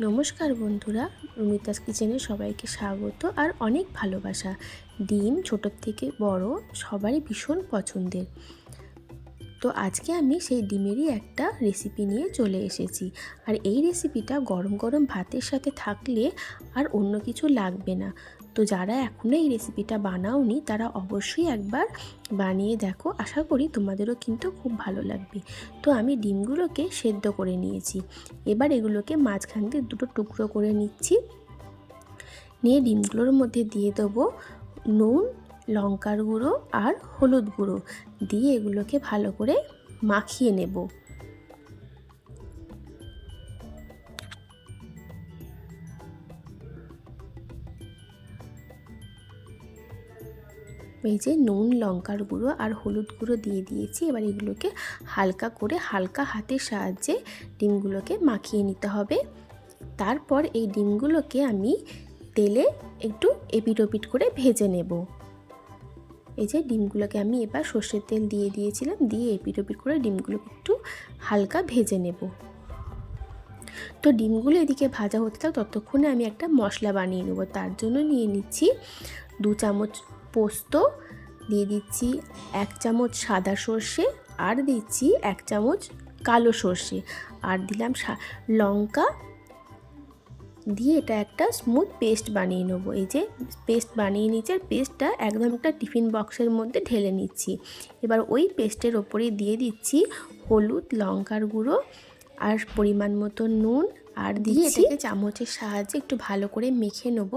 নমস্কার বন্ধুরা, রুমিতাস কিচেনে সবাইকে স্বাগত আর অনেক ভালোবাসা। ডিম ছোটোর থেকে বড় সবারই ভীষণ পছন্দের। তো আজকে আমি সেই ডিমেরই একটা রেসিপি নিয়ে চলে এসেছি। আর এই রেসিপিটা গরম গরম ভাতের সাথে থাকলে আর অন্য কিছু লাগবে না। তো যারা এখনও এই রেসিপিটা বানাওনি, তারা অবশ্যই একবার বানিয়ে দেখো। আশা করি তোমাদেরও কিন্তু খুব ভালো লাগবে। তো আমি ডিমগুলোকে সেদ্ধ করে নিয়েছি। এবার এগুলোকে মাঝখান দিয়ে দুটো টুকরো করে নিচ্ছি। নিয়ে ডিমগুলোর মধ্যে দিয়ে দেবো নুন লঙ্কার গুঁড়ো আর হলুদ গুঁড়ো দিয়ে এগুলোকে ভালো করে মাখিয়ে নেব। এই যে নুন, লঙ্কার গুঁড়ো আর হলুদ গুঁড়ো দিয়ে দিয়েছি, এবার এগুলোকে হালকা করে হালকা হাতের সাহায্যে ডিমগুলোকে মাখিয়ে নিতে হবে। তারপর এই ডিমগুলোকে আমি তেলে একটু এপিট ওপিট করে ভেজে নেব। এই যে ডিমগুলোকে আমি এবার সর্ষের তেল দিয়ে দিয়েছিলাম, দিয়ে এপিট ওপিট করে ডিমগুলোকে একটু হালকা ভেজে নেব। তো ডিমগুলো এদিকে ভাজা হতে থাক, ততক্ষণে আমি একটা মশলা বানিয়ে নেব। তার জন্য নিয়ে নিচ্ছি দু চামচ পোস্ত, দিয়ে দিচ্ছি এক চামচ সাদা সর্ষে আর দিচ্ছি এক চামচ কালো সর্ষে। আর দিলাম লঙ্কা দিয়ে এটা একটা স্মুথ পেস্ট বানিয়ে নেব। এই যে পেস্ট বানিয়ে নিচ্ছি আর পেস্টটা একদম একটা টিফিন বক্সের মধ্যে ঢেলে নিচ্ছি। এবার ওই পেস্টের ওপরে দিয়ে দিচ্ছি হলুদ লঙ্কার গুঁড়ো আর পরিমাণ মতো নুন আর দিয়ে এটাকে চামচের সাহায্যে একটু ভালো করে মেখে নেব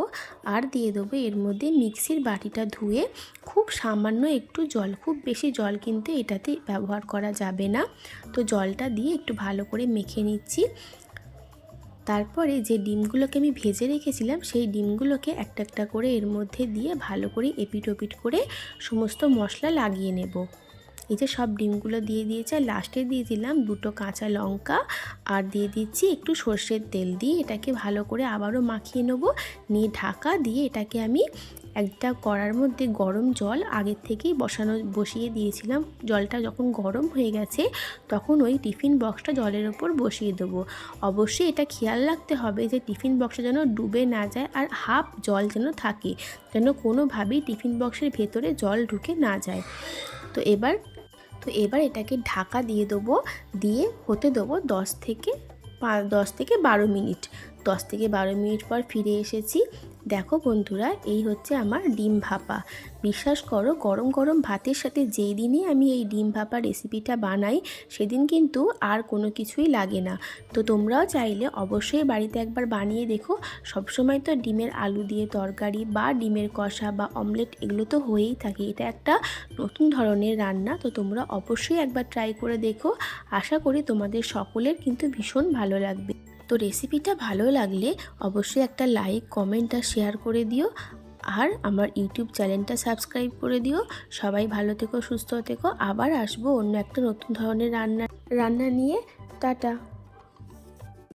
আর দিয়ে দেবো এর মধ্যে মিক্সির বাটিটা ধুয়ে খুব সামান্য একটু জল খুব বেশি জল কিন্তু এটাতে ব্যবহার করা যাবে না। তো জলটা দিয়ে একটু ভালো করে মেখে নিচ্ছি। তারপরে যে ডিমগুলোকে আমি ভেজে রেখেছিলাম, সেই ডিমগুলোকে একটা একটা করে এর মধ্যে দিয়ে ভালো করে এপিট ওপিট করে সমস্ত মশলা লাগিয়ে নেব। এই যে সব ডিমগুলো দিয়ে দিয়েছে, আর লাস্টে দিয়ে দিলাম দুটো কাঁচা লঙ্কা, আর দিয়ে দিচ্ছি একটু সর্ষের তেল দিয়ে এটাকে ভালো করে আবারও মাখিয়ে নেব। নিয়ে ঢাকা দিয়ে এটাকে আমি একটা কড়ার মধ্যে গরম জল আগের থেকেই বসানো, বসিয়ে দিয়েছিলাম। জলটা যখন গরম হয়ে গেছে, তখন ওই টিফিন বক্সটা জলের ওপর বসিয়ে দেবো। অবশ্যই এটা খেয়াল রাখতে হবে যে টিফিন বক্সটা যেন ডুবে না যায় আর হাফ জল যেন থাকে, যেন কোনোভাবেই টিফিন বক্সের ভেতরে জল ঢুকে না যায়। তো এবার তো এবার এটাকে ঢাকা দিয়ে দেবো, দিয়ে হতে দেবো দশ থেকে দশ থেকে বারো মিনিট। দশ থেকে বারো মিনিট পর ফিরে এসেছি। দেখো বন্ধুরা, এই হচ্ছে আমার ডিম ভাপা। বিশ্বাস করো, গরম গরম ভাতের সাথে যেই দিনই আমি এই ডিম ভাপা রেসিপিটা বানাই, সেদিন কিন্তু আর কোনো কিছুই লাগে না। তো তোমরাও চাইলে অবশ্যই বাড়িতে একবার বানিয়ে দেখো। সবসময় তো ডিমের আলু দিয়ে তরকারি বা ডিমের কষা বা অমলেট এগুলো তো হয়েই থাকে। এটা একটা নতুন ধরনের রান্না, তো তোমরা অবশ্যই একবার ট্রাই করে দেখো। আশা করি তোমাদের সকলের কিন্তু ভীষণ ভালো লাগবে। তো রেসিপিটা ভালো লাগলে অবশ্যই একটা লাইক কমেন্ট আর শেয়ার করে দিও। আর আমার ইউটিউব চ্যানেলটা সাবস্ক্রাইব করে দিও। সবাই ভালো থেকো, সুস্থ থেকো। আবার আসব অন্য একটা নতুন ধরনের রান্না রান্না নিয়ে। টাটা।